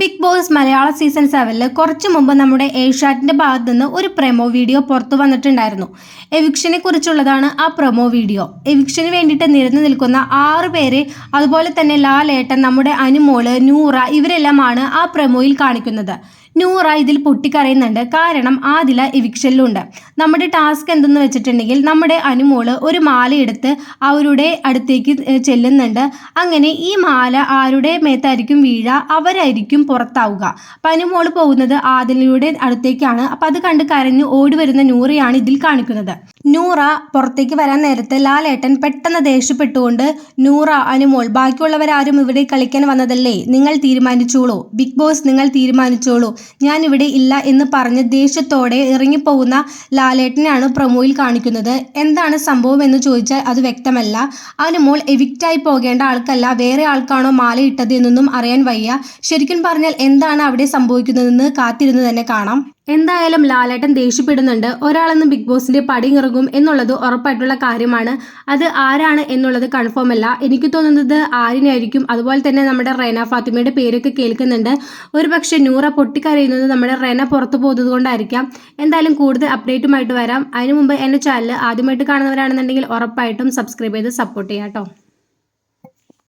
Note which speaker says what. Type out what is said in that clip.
Speaker 1: Big boss മലയാള season സെവനിൽ കുറച്ചു മുമ്പ് നമ്മുടെ ഏഷ്യാറ്റിന്റെ ഭാഗത്ത് നിന്ന് ഒരു പ്രൊമോ വീഡിയോ പുറത്തു വന്നിട്ടുണ്ടായിരുന്നു. എവിക്ഷനെ കുറിച്ചുള്ളതാണ് ആ പ്രൊമോ വീഡിയോ. എവിക്ഷന് വേണ്ടിയിട്ട് നിരന്നു നിൽക്കുന്ന ആറ് പേര് അതുപോലെ തന്നെ ലാലേട്ടൻ നമ്മുടെ അനുമോൾ നൂറ ഇവരെല്ലാമാണ് ആ പ്രൊമോയിൽ കാണിക്കുന്നത്. നൂറ ഇതിൽ പൊട്ടിക്കരയുന്നുണ്ട്. കാരണം ആദില എവിക്ഷനിലുണ്ട്. നമ്മുടെ ടാസ്ക് എന്തെന്ന് വെച്ചിട്ടുണ്ടെങ്കിൽ നമ്മുടെ അനുമോൾ ഒരു മാല എടുത്ത് അവരുടെ അടുത്തേക്ക് ചെല്ലുന്നുണ്ട്. അങ്ങനെ ഈ മാല ആരുടെ മേത്തായിരിക്കും വീഴ? അവരായിരിക്കും പുറത്താവുക. പനിമോൾ പോകുന്നത് ആദിലയുടെ അടുത്തേക്കാണ്. അപ്പം അത് കണ്ട് കരഞ്ഞ് ഓടി വരുന്ന നൂറയാണ് ഇതിൽ കാണിക്കുന്നത്. നൂറ പുറത്തേക്ക് വരാൻ നേരത്തെ ലാലേട്ടൻ പെട്ടെന്ന് ദേഷ്യപ്പെട്ടുകൊണ്ട് നൂറ അനുമോൾ ബാക്കിയുള്ളവരാരും ഇവിടെ കളിക്കാൻ വന്നതല്ലേ? നിങ്ങൾ തീരുമാനിച്ചോളൂ. ബിഗ് ബോസ് നിങ്ങൾ തീരുമാനിച്ചോളൂ. ഞാൻ ഇവിടെ ഇല്ല എന്ന് പറഞ്ഞ് ദേഷ്യത്തോടെ ഇറങ്ങിപ്പോകുന്ന ലാലേട്ടനെയാണ് പ്രൊമോയിൽ കാണിക്കുന്നത്. എന്താണ് സംഭവം എന്ന് ചോദിച്ചാൽ അത് വ്യക്തമല്ല. അനുമോൾ എവിക്റ്റായി പോകേണ്ട ആൾക്കല്ല വേറെ ആൾക്കാണോ മാല ഇട്ടത് എന്നൊന്നും അറിയാൻ വയ്യ. ശരിക്കും പറഞ്ഞാൽ എന്താണ് അവിടെ സംഭവിക്കുന്നതെന്ന് കാത്തിരുന്ന് തന്നെ കാണാം. എന്തായാലും ലാലേട്ടൻ ദേഷ്യപ്പെടുന്നുണ്ട്. ഒരാളെന്ന് ബിഗ് ബോസിന്റെ പടിയിറങ്ങും എന്നുള്ളത് ഉറപ്പായിട്ടുള്ള കാര്യമാണ്. അത് ആരാണ് എന്നുള്ളത് കൺഫേം അല്ല. എനിക്ക് തോന്നുന്നത് ആരിനായിരിക്കും അതുപോലെ തന്നെ നമ്മുടെ റേന ഫാത്തിമയുടെ പേരൊക്കെ കേൾക്കുന്നുണ്ട്. ഒരു പക്ഷേ നൂറ പൊട്ടിക്കരയുന്നത് നമ്മുടെ റേന പുറത്തു പോകുന്നത് കൊണ്ടായിരിക്കാം. എന്തായാലും കൂടുതൽ അപ്ഡേറ്റുമായിട്ട് വരാം. അതിനു മുമ്പ് എന്റെ ചാനൽ ആദ്യമായിട്ട് കാണുന്നവരാണെന്നുണ്ടെങ്കിൽ ഉറപ്പായിട്ടും സബ്സ്ക്രൈബ് ചെയ്ത് സപ്പോർട്ട് ചെയ്യാം കേട്ടോ.